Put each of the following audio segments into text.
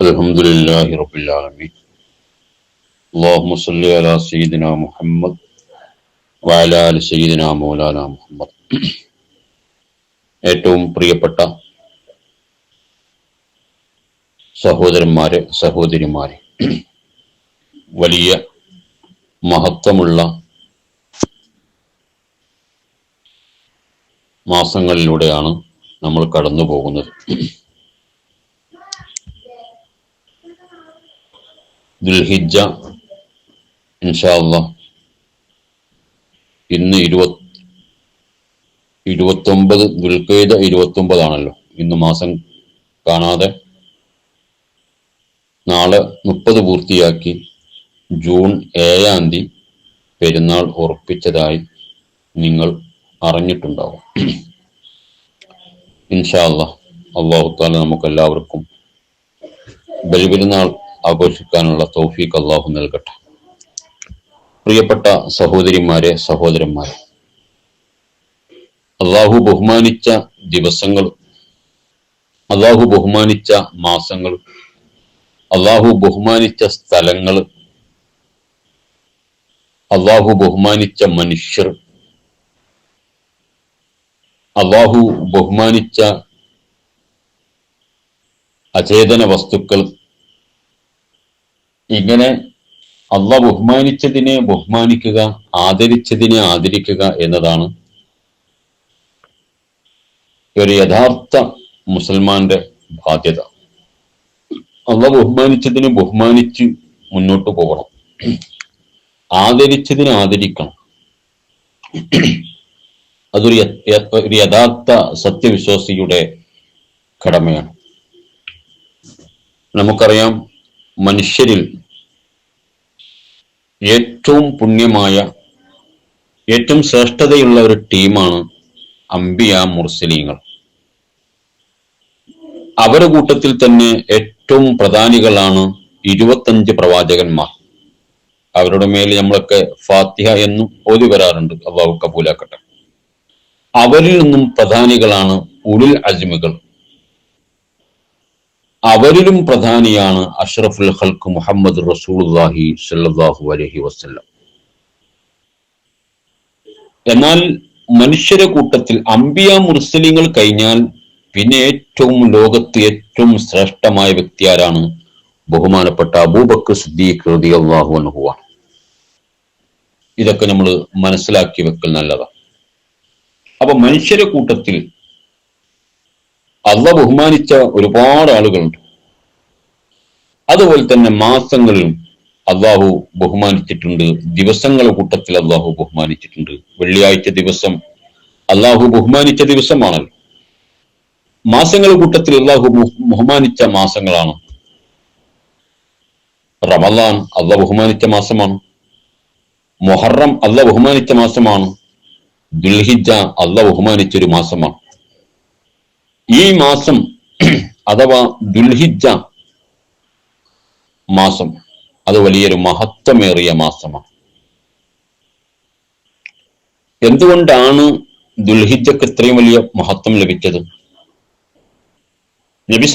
الحمد لله رب العالمين اللهم صل على سيدنا محمد وعلى آل سيدنا مولانا മുഹമ്മദ് ഏറ്റവും പ്രിയപ്പെട്ട സഹോദരന്മാരെ സഹോദരിമാരെ വലിയ മഹത്വമുള്ള മാസങ്ങളിലൂടെയാണ് നമ്മൾ കടന്നു പോകുന്നത് ദുൽഹിജ ഇൻഷാല്ല ഇന്ന് ഇരുപത് ഇരുപത്തൊമ്പത് ദുൽഖൈദ ഇരുപത്തൊമ്പതാണല്ലോ. ഇന്ന് മാസം കാണാതെ നാളെ മുപ്പത് പൂർത്തിയാക്കി ജൂൺ ഏഴാം തീയതി പെരുന്നാൾ ഉറപ്പിച്ചതായി നിങ്ങൾ അറിഞ്ഞിട്ടുണ്ടാവും. ഇൻഷാല്ല അള്ളാഹുത്താല നമുക്കെല്ലാവർക്കും ബലിപെരുന്നാൾ ആഘോഷിക്കാനുള്ള തൗഫീഖ് അള്ളാഹു നൽകട്ടെ. പ്രിയപ്പെട്ട സഹോദരിമാരെ സഹോദരന്മാരെ അള്ളാഹു ബഹുമാനിച്ച ദിവസങ്ങൾ അള്ളാഹു ബഹുമാനിച്ച മാസങ്ങൾ അള്ളാഹു ബഹുമാനിച്ച സ്ഥലങ്ങൾ അള്ളാഹു ബഹുമാനിച്ച മനുഷ്യർ അള്ളാഹു ബഹുമാനിച്ച അചേതന വസ്തുക്കൾ ഇങ്ങനെ അള്ള ബഹുമാനിച്ചതിനെ ബഹുമാനിക്കുക ആദരിച്ചതിനെ ആദരിക്കുക എന്നതാണ് ഒരു യഥാർത്ഥ മുസൽമാന്റെ ബാധ്യത. അള്ള ബഹുമാനിച്ചതിനെ ബഹുമാനിച്ച് മുന്നോട്ട് പോകണം. ആദരിച്ചതിനെ ആദരിക്കണം. അതൊരു ഒരു യഥാർത്ഥ സത്യവിശ്വാസിയുടെ കടമയാണ്. നമുക്കറിയാം മനുഷ്യരിൽ ഏറ്റവും പുണ്യമായ ഏറ്റവും ശ്രേഷ്ഠതയുള്ള ഒരു ടീമാണ് അംബിയ മുർസലീങ്ങൾ അവരുടെ കൂട്ടത്തിൽ തന്നെ ഏറ്റവും പ്രധാനികളാണ് ഇരുപത്തഞ്ച് പ്രവാചകന്മാർ. അവരുടെ മേൽ നമ്മളൊക്കെ ഫാത്തിഹ എന്നും ഓതി വരാറുണ്ട് അള്ളാഹു കബൂലാക്കട്ടെ. അവരിൽ നിന്നും പ്രധാനികളാണ് ഉളിൽ അജ്മുകൾ. അവരിലും പ്രധാനിയാണ് അഷ്റഫുൽ ഖൽക്ക് മുഹമ്മദ് റസൂലുള്ളാഹി സ്വല്ലല്ലാഹു അലഹി വസല്ലം. എന്നാൽ മനുഷ്യരെ കൂട്ടത്തിൽ അംബിയ മുർസലിങ്ങൾ കഴിഞ്ഞാൽ പിന്നെ ഏറ്റവും ലോകത്ത് ഏറ്റവും ശ്രേഷ്ഠമായ വ്യക്തി ആരാണ്? ബഹുമാനപ്പെട്ട അബൂബക്ക് സിദ്ദീഖ് അൻഹു ആണ്. ഇതൊക്കെ നമ്മൾ മനസ്സിലാക്കി വെക്കൽ നല്ലതാണ് അപ്പൊ മനുഷ്യരെ കൂട്ടത്തിൽ അള്ള ബഹുമാനിച്ച ഒരുപാട് ആളുകളുണ്ട്. അതുപോലെ തന്നെ മാസങ്ങളും അള്ളാഹു ബഹുമാനിച്ചിട്ടുണ്ട്. ദിവസങ്ങളുടെ കൂട്ടത്തിൽ അള്ളാഹു ബഹുമാനിച്ചിട്ടുണ്ട്. വെള്ളിയാഴ്ച ദിവസം അള്ളാഹു ബഹുമാനിച്ച ദിവസമാണല്ലോ. മാസങ്ങളുടെ കൂട്ടത്തിൽ അള്ളാഹു ബഹുമാനിച്ച മാസങ്ങളാണ്. റമദാൻ അള്ള ബഹുമാനിച്ച മാസമാണ്. മൊഹറം അള്ള ബഹുമാനിച്ച മാസമാണ്. ദുൽഹിജ അള്ള ബഹുമാനിച്ച ഒരു മാസമാണ്. ഈ മാസം അഥവാ ദുൽഹിജ മാസം അത് വലിയൊരു മഹത്വമേറിയ മാസമാണ്. എന്തുകൊണ്ടാണ് ദുൽഹിജക്ക് ഇത്രയും വലിയ മഹത്വം ലഭിച്ചത്? നബി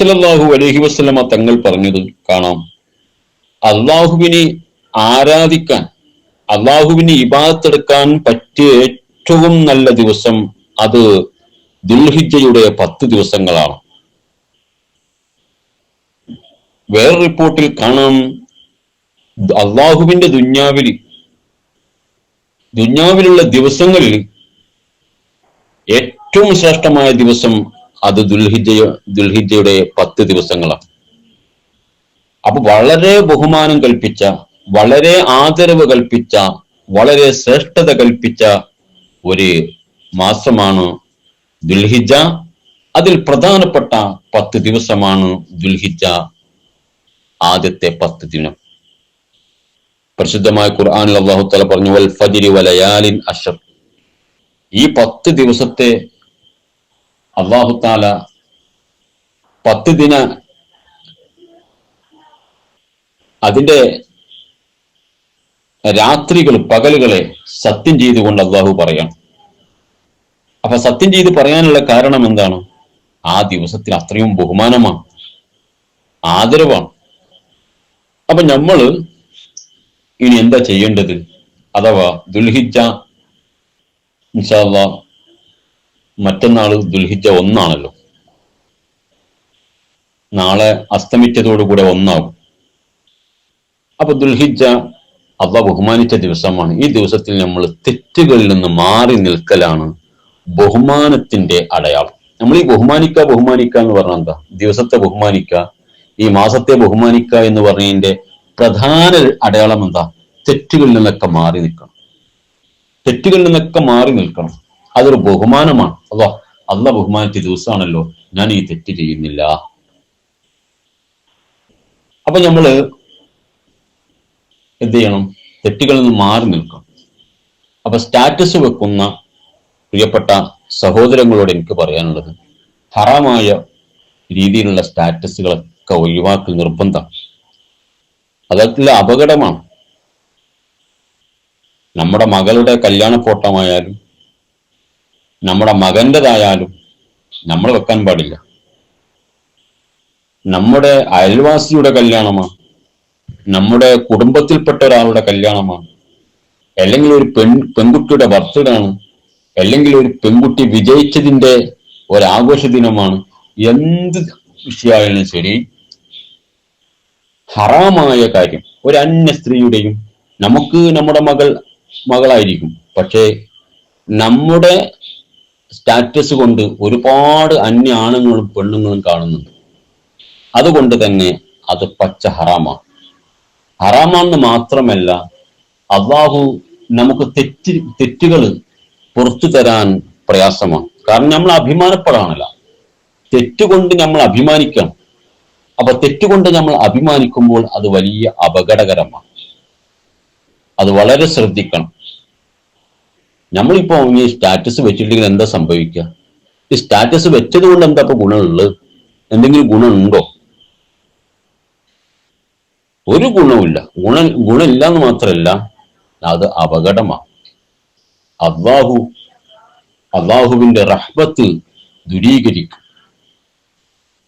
അലഹി വസ്ലമ തങ്ങൾ പറഞ്ഞത് കാണാം. അള്ളാഹുവിനെ ആരാധിക്കാൻ അള്ളാഹുവിനെ ഇബാദത്തെടുക്കാൻ പറ്റിയ ഏറ്റവും നല്ല ദിവസം അത് ദുൽഹിജയുടെ പത്ത് ദിവസങ്ങളാണ്. വേറെ റിപ്പോർട്ടിൽ കാണാം. അള്ളാഹുവിന്റെ ദുഞ്ഞാവിൽ ദുന്യാവിലുള്ള ദിവസങ്ങളിൽ ഏറ്റവും ശ്രേഷ്ഠമായ ദിവസം അത് ദുൽഹിജ ദുൽഹിജയുടെ പത്ത് ദിവസങ്ങളാണ്. അപ്പൊ വളരെ ബഹുമാനം കൽപ്പിച്ച വളരെ ആദരവ് കൽപ്പിച്ച വളരെ ശ്രേഷ്ഠത കൽപ്പിച്ച ഒരു മാസമാണ് ദുൽഹിജ. അതിൽ പ്രധാനപ്പെട്ട പത്ത് ദിവസമാണ് ദുൽഹിജ ആദ്യത്തെ പത്ത് ദിനം. പ്രസിദ്ധമായ ഖുർആനിൽ അള്ളാഹു തല പറഞ്ഞു വൽ ഫജിരി വലയാലിൻ അഷർ ഈ പത്ത് ദിവസത്തെ അള്ളാഹു താല പത്ത് ദിന അതിന്റെ രാത്രികൾ പകലുകളെ സത്യം ചെയ്തുകൊണ്ട് അള്ളാഹു പറയാം അപ്പൊ സത്യം ചെയ്ത് പറയാനുള്ള കാരണം എന്താണ്? ആ ദിവസത്തിൽ അത്രയും ബഹുമാനമാണ്. ആദരവാണ്. അപ്പൊ നമ്മൾ ഇനി എന്താ ചെയ്യേണ്ടത്? അഥവാ ദുൽഹിജ ഇൻഷാല്ല മറ്റന്നാൾ ദുൽഹിജ ഒന്നാണല്ലോ. നാളെ അസ്തമിച്ചതോടുകൂടെ ഒന്നാകും. അപ്പൊ ദുൽഹിജ അള്ള ബഹുമാനിച്ച ദിവസമാണ്. ഈ ദിവസത്തിൽ നമ്മൾ തെറ്റുകളിൽ നിന്ന് മാറി നിൽക്കലാണ് ബഹുമാനത്തിന്റെ അടയാളം. നമ്മൾ ഈ ബഹുമാനിക്ക ബഹുമാനിക്ക എന്ന് പറഞ്ഞാൽ എന്താ? ദിവസത്തെ ബഹുമാനിക്ക ഈ മാസത്തെ ബഹുമാനിക്ക എന്ന് പറഞ്ഞതിന്റെ പ്രധാന അടയാളം എന്താ? തെറ്റുകളിൽ നിന്നൊക്കെ മാറി നിൽക്കണം. തെറ്റുകളിൽ നിന്നൊക്കെ മാറി നിൽക്കണം. അതൊരു ബഹുമാനമാണ്. അതോ അല്ല ബഹുമാനിച്ച ദിവസമാണല്ലോ. ഞാൻ ഈ തെറ്റ് ചെയ്യുന്നില്ല. അപ്പൊ നമ്മൾ എന്ത് ചെയ്യണം? തെറ്റുകളിൽ നിന്ന് മാറി നിൽക്കണം. അപ്പൊ സ്റ്റാറ്റസ് വെക്കുന്ന പ്രിയപ്പെട്ട സഹോദരങ്ങളോട് എനിക്ക് പറയാനുള്ളത് ഹറാമായ രീതിയിലുള്ള സ്റ്റാറ്റസുകളൊക്കെ ഒഴിവാക്കൽ നിർബന്ധം. അതൊക്കെ അപകടമാണ്. നമ്മുടെ മകളുടെ കല്യാണ ഫോട്ടോമായാലും നമ്മുടെ മകന്റെതായാലും നമ്മൾ വെക്കാൻ പാടില്ല. നമ്മുടെ അയൽവാസിയുടെ കല്യാണമാണ് നമ്മുടെ കുടുംബത്തിൽപ്പെട്ട ഒരാളുടെ കല്യാണമാണ് അല്ലെങ്കിൽ ഒരു പെൺ പെൺകുട്ടിയുടെ ബർത്ത്ഡേ ആണ് അല്ലെങ്കിൽ ഒരു പെൺകുട്ടി വിജയിച്ചതിന്റെ ഒരാഘോഷ ദിനമാണ് എന്ത് വിഷയമായാലും ശരി ഹറാമായ കാര്യം. ഒരു അന്യ സ്ത്രീയുടെയും നമുക്ക് നമ്മുടെ മകൾ മകളായിരിക്കും. പക്ഷേ നമ്മുടെ സ്റ്റാറ്റസ് കൊണ്ട് ഒരുപാട് അന്യ ആണുങ്ങളും പെണ്ണുങ്ങളും കാണുന്നുണ്ട്. അതുകൊണ്ട് തന്നെ അത് പച്ച ഹറാമാണ്. ഹറാമാണെന്ന് മാത്രമല്ല അള്ളാഹു നമുക്ക് തെറ്റ് തെറ്റുകൾ പുറത്തു തരാൻ പ്രയാസമാണ്. കാരണം നമ്മൾ അഭിമാനപ്പെടാണല്ലോ തെറ്റുകൊണ്ട് നമ്മൾ അഭിമാനിക്കണം. അപ്പൊ തെറ്റുകൊണ്ട് നമ്മൾ അഭിമാനിക്കുമ്പോൾ അത് വലിയ അപകടകരമാണ്. അത് വളരെ ശ്രദ്ധിക്കണം. നമ്മളിപ്പോ ഈ സ്റ്റാറ്റസ് വെച്ചിട്ടുണ്ടെങ്കിൽ എന്താ സംഭവിക്കുക? ഈ സ്റ്റാറ്റസ് വെച്ചത് കൊണ്ട് എന്താ ഇപ്പൊ ഗുണമുള്ളത്? എന്തെങ്കിലും ഗുണമുണ്ടോ? ഒരു ഗുണവുമില്ല. ഗുണ ഗുണമില്ല എന്ന് മാത്രമല്ല അത് അപകടമാണ്. അള്ളാഹു അള്ളാഹുവിന്റെ റഹ്ബത്ത് ദുരീകരിക്കും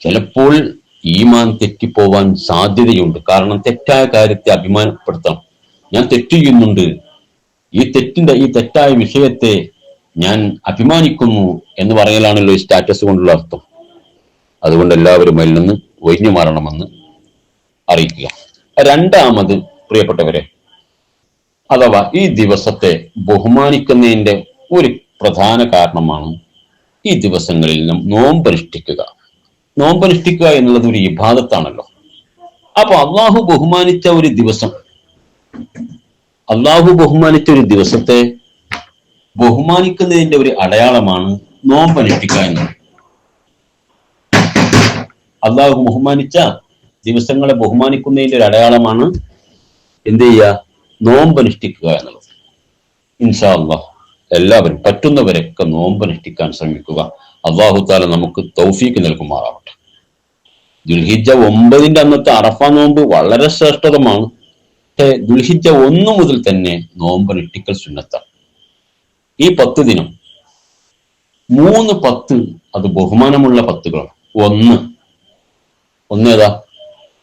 ചിലപ്പോൾ ഈമാൻ തെറ്റിപ്പോവാൻ സാധ്യതയുണ്ട്. കാരണം തെറ്റായ കാര്യത്തെ അഭിമാനപ്പെടുത്തണം. ഞാൻ തെറ്റ് ചെയ്യുന്നുണ്ട് ഈ തെറ്റിന്റെ ഈ തെറ്റായ വിഷയത്തെ ഞാൻ അഭിമാനിക്കുന്നു എന്ന് പറയലാണല്ലോ ഈ സ്റ്റാറ്റസ് കൊണ്ടുള്ള അർത്ഥം. അതുകൊണ്ട് എല്ലാവരും അതിൽ നിന്ന് ഒഴിഞ്ഞു മാറണമെന്ന് അറിയിക്കുക. രണ്ടാമത് പ്രിയപ്പെട്ടവരെ അഥവാ ഈ ദിവസത്തെ ബഹുമാനിക്കുന്നതിന്റെ ഒരു പ്രധാന കാരണമാണ് ഈ ദിവസങ്ങളിൽ നിന്നും നോമ്പനുഷ്ഠിക്കുക. നോമ്പനുഷ്ഠിക്കുക എന്നുള്ളത് ഒരു ഇബാദത്താണല്ലോ. അപ്പൊ അള്ളാഹു ബഹുമാനിച്ച ഒരു ദിവസം അള്ളാഹു ബഹുമാനിച്ച ഒരു ദിവസത്തെ ബഹുമാനിക്കുന്നതിന്റെ ഒരു അടയാളമാണ് നോമ്പനുഷ്ഠിക്കുക എന്നത്. അള്ളാഹു ബഹുമാനിച്ച ദിവസങ്ങളെ ബഹുമാനിക്കുന്നതിന്റെ ഒരു അടയാളമാണ് എന്ത് ചെയ്യുക? നോമ്പനുഷ്ഠിക്കുക എന്നുള്ളത്. ഇൻഷാല്ല എല്ലാവരും പറ്റുന്നവരൊക്കെ നോമ്പ് നോമ്പനുഷ്ഠിക്കാൻ ശ്രമിക്കുക. അള്ളാഹു താല നമുക്ക് തൗഫീക്ക് നൽകുമാറാവട്ടെ. ദുൽഹിജ ഒമ്പതിന്റെ അന്നത്തെ അറഫ നോമ്പ് വളരെ ശ്രേഷ്ഠതമാണ്. പക്ഷേ ദുൽഹിജ ഒന്ന് മുതൽ തന്നെ നോമ്പ് നോമ്പനുഷ്ഠിക്കൽ സുന്നത്താണ്. ഈ പത്ത് ദിനം മൂന്ന് പത്ത് അത് ബഹുമാനമുള്ള പത്തുകളാണ്. ഒന്ന് ഒന്നേതാ?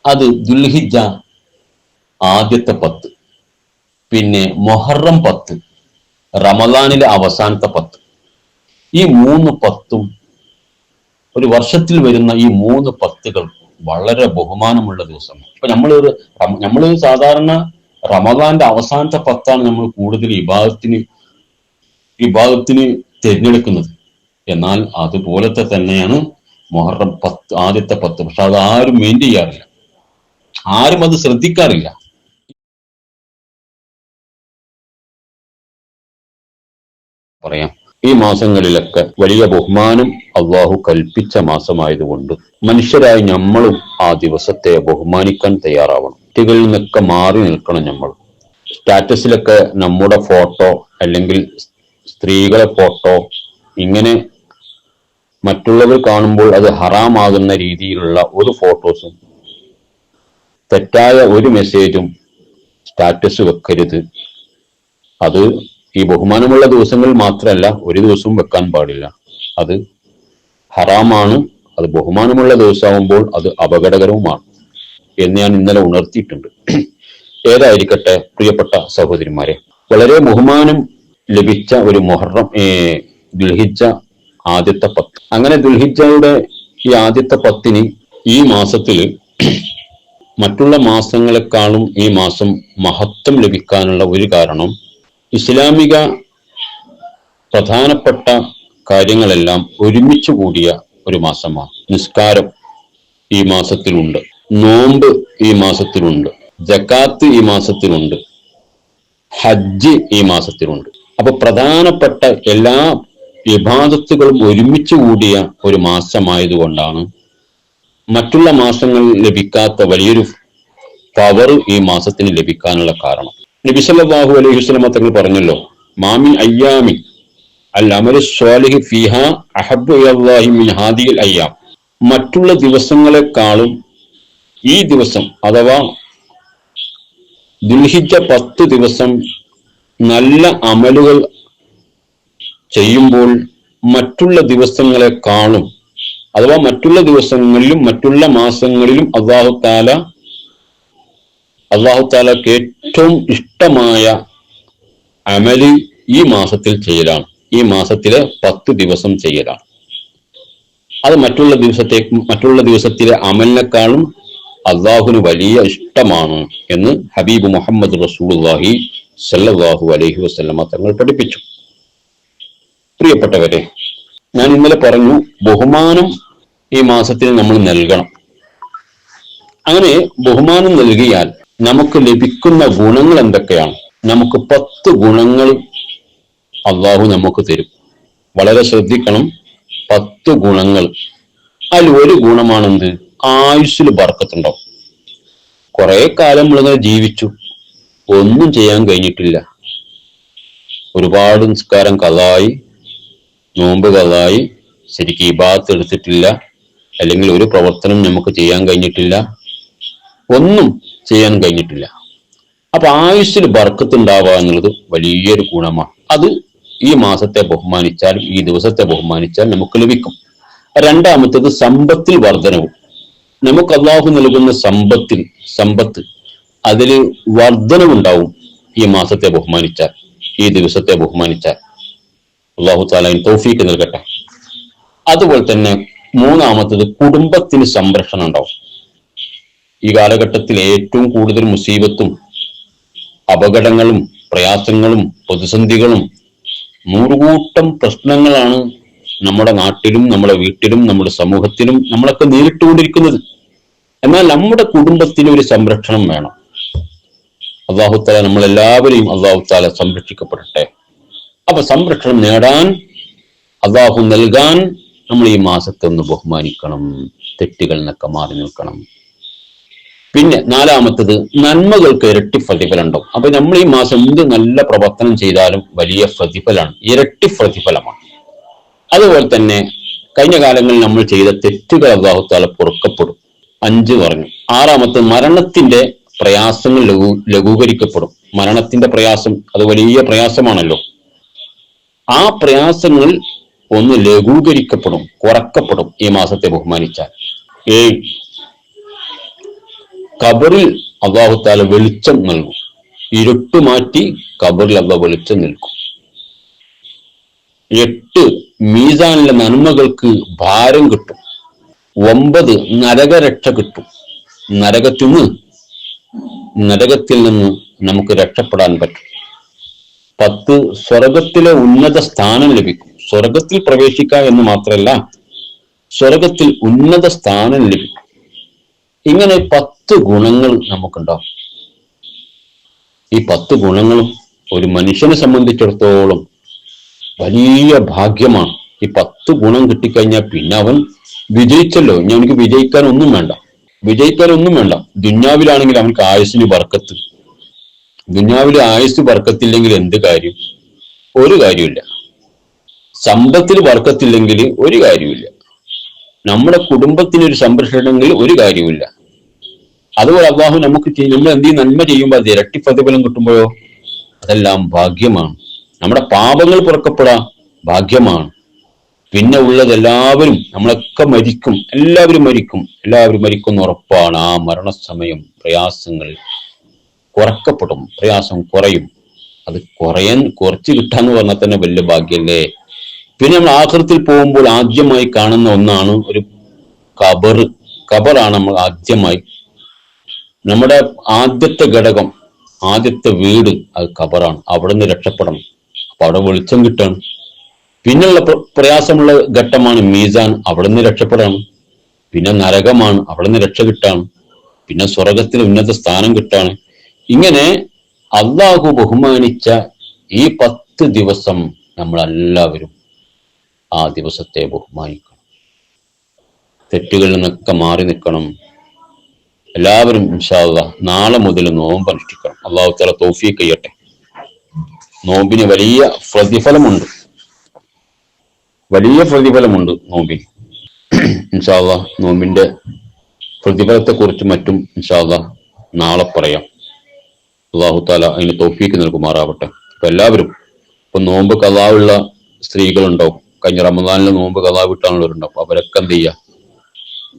അത് ദുൽഹിജ ആദ്യത്തെ പത്ത്. പിന്നെ മൊഹറം പത്ത് റമദാനിലെ അവസാനത്തെ പത്ത്. ഈ മൂന്ന് പത്തും ഒരു വർഷത്തിൽ വരുന്ന ഈ മൂന്ന് പത്തുകൾ വളരെ ബഹുമാനമുള്ള ദിവസമാണ്. ഇപ്പൊ നമ്മളൊരു നമ്മൾ സാധാരണ റമദാന്റെ അവസാനത്തെ പത്താണ് നമ്മൾ കൂടുതൽ വിഭാഗത്തിന് വിഭാഗത്തിന് തിരഞ്ഞെടുക്കുന്നത്. എന്നാൽ അതുപോലത്തെ തന്നെയാണ് മൊഹറം പത്ത് ആദ്യത്തെ പത്ത്. പക്ഷെ അത് ആരും മെയിൻ ചെയ്യാറില്ല. ആരും അത് ശ്രദ്ധിക്കാറില്ല. പറയാം. ഈ മാസങ്ങളിലൊക്കെ വലിയ ബഹുമാനം അള്ളാഹു കൽപ്പിച്ച മാസമായതുകൊണ്ട് മനുഷ്യരായ നമ്മളും ആ ദിവസത്തെ ബഹുമാനിക്കാൻ തയ്യാറാവണം. കുട്ടികളിൽ നിന്നൊക്കെ മാറി നിൽക്കണം നമ്മൾ. സ്റ്റാറ്റസിലൊക്കെ നമ്മുടെ ഫോട്ടോ അല്ലെങ്കിൽ സ്ത്രീകളെ ഫോട്ടോ ഇങ്ങനെ മറ്റുള്ളവർ കാണുമ്പോൾ അത് ഹറാമാകുന്ന രീതിയിലുള്ള ഒരു ഫോട്ടോസും തെറ്റായ ഒരു മെസ്സേജും സ്റ്റാറ്റസ് വെക്കരുത്. അത് ഈ ബഹുമാനമുള്ള ദിവസങ്ങൾ മാത്രമല്ല ഒരു ദിവസവും വെക്കാൻ പാടില്ല. അത് ഹറാമാണ് അത് ബഹുമാനമുള്ള ദിവസമാകുമ്പോൾ അത് അപകടകരവുമാണ് എന്ന് ഞാൻ ഇന്നലെ ഉണർത്തിയിട്ടുണ്ട്. ഏതായിരിക്കട്ടെ പ്രിയപ്പെട്ട സഹോദരിമാരെ വളരെ ബഹുമാനം ലഭിച്ച ഒരു മൊഹറം ഏർ ദുൽഹിജ്ജ ആദ്യത്തെ പത്ത്. അങ്ങനെ ദുൽഹിജയുടെ ഈ ആദ്യത്തെ പത്തിന് ഈ മാസത്തിൽ മറ്റുള്ള മാസങ്ങളെക്കാളും ഈ മാസം മഹത്വം ലഭിക്കാനുള്ള ഒരു കാരണം ഇസ്ലാമിക പ്രധാനപ്പെട്ട കാര്യങ്ങളെല്ലാം ഒരുമിച്ച് കൂടിയ ഒരു മാസമാണ്. നിസ്കാരം ഈ മാസത്തിലുണ്ട്. നോമ്പ് ഈ മാസത്തിലുണ്ട്. ജക്കാത്ത് ഈ മാസത്തിലുണ്ട്. ഹജ്ജ് ഈ മാസത്തിലുണ്ട്. അപ്പൊ പ്രധാനപ്പെട്ട എല്ലാ വിഭാഗത്തുകളും ഒരുമിച്ച് കൂടിയ ഒരു മാസമായതുകൊണ്ടാണ് മറ്റുള്ള മാസങ്ങളിൽ ലഭിക്കാത്ത വലിയൊരു പവർ ഈ മാസത്തിന് ലഭിക്കാനുള്ള കാരണം. നബി സല്ലല്ലാഹു അലൈഹി വസ്ലമ തങ്ങൾ പറഞ്ഞല്ലോ മാമിൻ അയ്യാമി അൽ അമലു സ്വാലിഹി ഫിഹ അഹബ് മിൻ അയ്യാം. മറ്റുള്ള ദിവസങ്ങളെക്കാളും ഈ ദിവസം അഥവാ ദുൽഹിജ്ജ പത്ത് ദിവസം നല്ല അമലുകൾ ചെയ്യുമ്പോൾ മറ്റുള്ള ദിവസങ്ങളെക്കാളും അഥവാ മറ്റുള്ള ദിവസങ്ങളിലും മറ്റുള്ള മാസങ്ങളിലും അള്ളാഹു താല അള്ളാഹു താലക്ക് ഏറ്റവും ഇഷ്ടമായ അമൽ ഈ മാസത്തിൽ ചെയ്യലാണ്. ഈ മാസത്തിലെ പത്ത് ദിവസം ചെയ്യലാണ്. അത് മറ്റുള്ള ദിവസത്തെ മറ്റുള്ള ദിവസത്തിലെ അമലിനേക്കാളും അള്ളാഹുവിന് വലിയ ഇഷ്ടമാണ് എന്ന് ഹബീബ് മുഹമ്മദ് റസൂൽഹി സല്ലാഹു അലഹി വസ്ലമ തങ്ങൾ പഠിപ്പിച്ചു. പ്രിയപ്പെട്ടവരെ ഞാൻ ഇന്നലെ പറഞ്ഞു ബഹുമാനം ഈ മാസത്തിൽ നമ്മൾ നൽകണം. അങ്ങനെ ബഹുമാനം നൽകിയാൽ നമുക്ക് ലഭിക്കുന്ന ഗുണങ്ങൾ എന്തൊക്കെയാണ്? നമുക്ക് പത്ത് ഗുണങ്ങൾ അള്ളാഹു നമുക്ക് തരും. വളരെ ശ്രദ്ധിക്കണം. പത്ത് ഗുണങ്ങൾ. അതിൽ ഒരു ഗുണമാണെന്ത്? ആയുസ്സിൽ ബർക്കത്തുണ്ടാവും. കുറെ കാലം നമ്മളിങ്ങനെ ജീവിച്ചു. ഒന്നും ചെയ്യാൻ കഴിഞ്ഞിട്ടില്ല. ഒരുപാട് നിസ്കാരം കഥായി നോമ്പ് കഥായി ശരിക്കും ഇബാത്ത് എടുത്തിട്ടില്ല. അല്ലെങ്കിൽ ഒരു പ്രവർത്തനം നമുക്ക് ചെയ്യാൻ കഴിഞ്ഞിട്ടില്ല. ഒന്നും ചെയ്യാൻ കഴിഞ്ഞിട്ടില്ല. അപ്പൊ ആയുസ്സിൽ ബർക്കത്ത് ഉണ്ടാവുക എന്നുള്ളത് വലിയൊരു ഗുണമാണ്. അത് ഈ മാസത്തെ ബഹുമാനിച്ചാൽ ഈ ദിവസത്തെ ബഹുമാനിച്ചാൽ നമുക്ക് ലഭിക്കും. രണ്ടാമത്തത് സമ്പത്തിൽ വർധനവും. നമുക്ക് അള്ളാഹു നൽകുന്ന സമ്പത്തിൽ സമ്പത്ത് അതിൽ വർധനവുണ്ടാവും ഈ മാസത്തെ ബഹുമാനിച്ചാൽ ഈ ദിവസത്തെ ബഹുമാനിച്ചാൽ. അള്ളാഹു താലായി തോഫീക്ക് നൽകട്ടെ. അതുപോലെ തന്നെ മൂന്നാമത്തത് കുടുംബത്തിന് സംരക്ഷണം ഉണ്ടാവും. ഈ കാലഘട്ടത്തിൽ ഏറ്റവും കൂടുതൽ മുസീബത്തും അപകടങ്ങളും പ്രയാസങ്ങളും പ്രതിസന്ധികളും നൂറുകൂട്ടം പ്രശ്നങ്ങളാണ് നമ്മുടെ നാട്ടിലും നമ്മുടെ വീട്ടിലും നമ്മുടെ സമൂഹത്തിലും നമ്മളൊക്കെ നേരിട്ടുകൊണ്ടിരിക്കുന്നത്. എന്നാൽ നമ്മുടെ കുടുംബത്തിന് ഒരു സംരക്ഷണം വേണം. അള്ളാഹുത്താല നമ്മളെല്ലാവരെയും അള്ളാഹുത്താല സംരക്ഷിക്കപ്പെടട്ടെ. അപ്പൊ സംരക്ഷണം നേടാൻ അള്ളാഹു നൽകാൻ നമ്മൾ ഈ മാസത്തെ ഒന്ന് ബഹുമാനിക്കണം തെറ്റുകൾ നിന്നൊക്കെ മാറി നിൽക്കണം. പിന്നെ നാലാമത്തത് നന്മകൾക്ക് ഇരട്ടി പ്രതിഫലമുണ്ടാവും. അപ്പൊ നമ്മൾ ഈ മാസം എന്ത് നല്ല പ്രവർത്തനം ചെയ്താലും വലിയ പ്രതിഫലമാണ്. ഇരട്ടി പ്രതിഫലമാണ്. അതുപോലെ തന്നെ കഴിഞ്ഞ കാലങ്ങളിൽ നമ്മൾ ചെയ്ത തെറ്റുകൾ അള്ളാഹുത്താല പൊറുക്കപ്പെടും. അഞ്ച് പറഞ്ഞു. ആറാമത്തെ മരണത്തിന്റെ പ്രയാസങ്ങൾ ലഘൂ ലഘൂകരിക്കപ്പെടും. മരണത്തിന്റെ പ്രയാസം അത് വലിയ പ്രയാസമാണല്ലോ. ആ പ്രയാസങ്ങൾ ഒന്ന് ലഘൂകരിക്കപ്പെടും കുറക്കപ്പെടും ഈ മാസത്തെ ബഹുമാനിച്ചാൽ. ഏഴ് കബറിൽ അള്ളാഹുത്താല വെളിച്ചം നൽകും. ഇരുട്ട് മാറ്റി കബറിൽ അള്ളാഹ് വെളിച്ചം നൽകും എട്ട് മീസാനിലെ നന്മകൾക്ക് ഭാരം കിട്ടും. ഒമ്പത് നരകരക്ഷ കിട്ടും. നരകത്തിൽ നിന്ന് നരകത്തിൽ നിന്ന് നമുക്ക് രക്ഷപ്പെടാൻ പറ്റും. പത്ത് സ്വർഗത്തിലെ ഉന്നത സ്ഥാനം ലഭിക്കും. സ്വർഗത്തിൽ പ്രവേശിക്കുക എന്ന് മാത്രമല്ല സ്വർഗത്തിൽ ഉന്നത സ്ഥാനം ലഭിക്കും. ഇങ്ങനെ പത്ത് ഗുണങ്ങൾ നമുക്കുണ്ടാവും. ഈ പത്ത് ഗുണങ്ങളും ഒരു മനുഷ്യനെ സംബന്ധിച്ചിടത്തോളം വലിയ ഭാഗ്യമാണ്. ഈ പത്ത് ഗുണം കിട്ടിക്കഴിഞ്ഞാൽ പിന്നെ അവൻ വിജയിച്ചല്ലോ. ഇനി അവനക്ക് വിജയിക്കാൻ ഒന്നും വേണ്ട. വിജയിക്കാൻ ഒന്നും വേണ്ട. ദുന്യാവിലാണെങ്കിൽ അവനക്ക് ആയുസ്സിന് വർക്കത്ത്. ദുന്യാവിലെ ആയുസ് വർക്കത്തില്ലെങ്കിൽ എന്ത് കാര്യം? ഒരു കാര്യമില്ല സമ്പത്തിൽ വർക്കത്തില്ലെങ്കിൽ ഒരു കാര്യമില്ല നമ്മുടെ കുടുംബത്തിന് ഒരു സംരക്ഷണമെങ്കിൽ ഒരു കാര്യമില്ല അതുപോലെ അള്ളാഹു നമുക്ക് നമ്മൾ എന്ത് നന്മ ചെയ്യുമ്പോൾ അത് ഇരട്ടി പ്രതിഫലം കിട്ടുമ്പോഴോ? അതെല്ലാം ഭാഗ്യമാണ്. നമ്മുടെ പാപങ്ങൾ പുറക്കപ്പെടാ ഭാഗ്യമാണ്. പിന്നെ ഉള്ളത് എല്ലാവരും നമ്മളൊക്കെ മരിക്കും. എല്ലാവരും മരിക്കും. എല്ലാവരും മരിക്കുന്ന ഉറപ്പാണ്. ആ മരണസമയം പ്രയാസങ്ങൾ കുറക്കപ്പെടും. പ്രയാസം കുറയും. അത് കുറയാൻ കുറച്ച് കിട്ടാന്ന് പറഞ്ഞാൽ തന്നെ വലിയ ഭാഗ്യല്ലേ പിന്നെ നമ്മൾ ആഹൃത്തിൽ പോകുമ്പോൾ ആദ്യമായി കാണുന്ന ഒന്നാണ് ഒരു കബർ കബറാണ് നമ്മൾ ആദ്യമായി നമ്മുടെ ആദ്യത്തെ ഘടകം ആദ്യത്തെ വീട് അത് കബറാണ് അവിടെ നിന്ന് രക്ഷപ്പെടണം. അപ്പൊ അവിടെ വെളിച്ചം കിട്ടണം. പിന്നെയുള്ള പ്രയാസമുള്ള ഘട്ടമാണ് മീസാൻ. അവിടെ നിന്ന് രക്ഷപ്പെടണം. പിന്നെ നരകമാണ്. അവിടെ നിന്ന് രക്ഷ കിട്ടാണ്. പിന്നെ സ്വർഗത്തിൽ ഉന്നത സ്ഥാനം കിട്ടാണ്. ഇങ്ങനെ അള്ളാഹു ബഹുമാനിച്ച ഈ പത്ത് ദിവസം നമ്മളെല്ലാവരും ആ ദിവസത്തെ ബഹുമാനിക്കണം. തെറ്റുകളിൽ നിന്നൊക്കെ മാറി നിൽക്കണം. എല്ലാവരും ഇൻഷാല്ല നാളെ മുതൽ നോമ്പ് അനുഷ്ഠിക്കണം. അള്ളാഹു തല തോഫിയൊക്കെ ചെയ്യട്ടെ. നോമ്പിന് വലിയ പ്രതിഫലമുണ്ട്. വലിയ പ്രതിഫലമുണ്ട് നോമ്പിന്. ഇൻഷാല്ല നോമ്പിന്റെ പ്രതിഫലത്തെ കുറിച്ച് മറ്റും ഇൻഷാല്ല നാളെ പറയാം. അള്ളാഹു താല അതിന് തോഫിക്ക് നൽകുമാറാവട്ടെ. അപ്പൊ എല്ലാവരും ഇപ്പൊ നോമ്പ് കഥാവുള്ള സ്ത്രീകളുണ്ടാവും. കഴിഞ്ഞ റമദാനിലെ നോമ്പ് കഥാവിട്ടാണുള്ളവരുണ്ടാവും അവരൊക്കെ എന്ത് ചെയ്യുക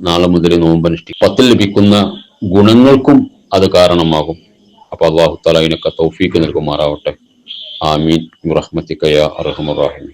നാളെ മുതൽ നോമ്പ് അനുഷ്ഠിക്കും പത്തിൽ ലഭിക്കുന്ന ഗുണങ്ങൾക്കും അത് കാരണമാകും. അപ്പൊ അള്ളാഹു താല അതിനൊക്കെ തൗഫീക്ക് നൽകുമാറാവട്ടെ. ആമീൻ. റഹ്മത്തിക്കയ അറഹമുറാഹിമീൻ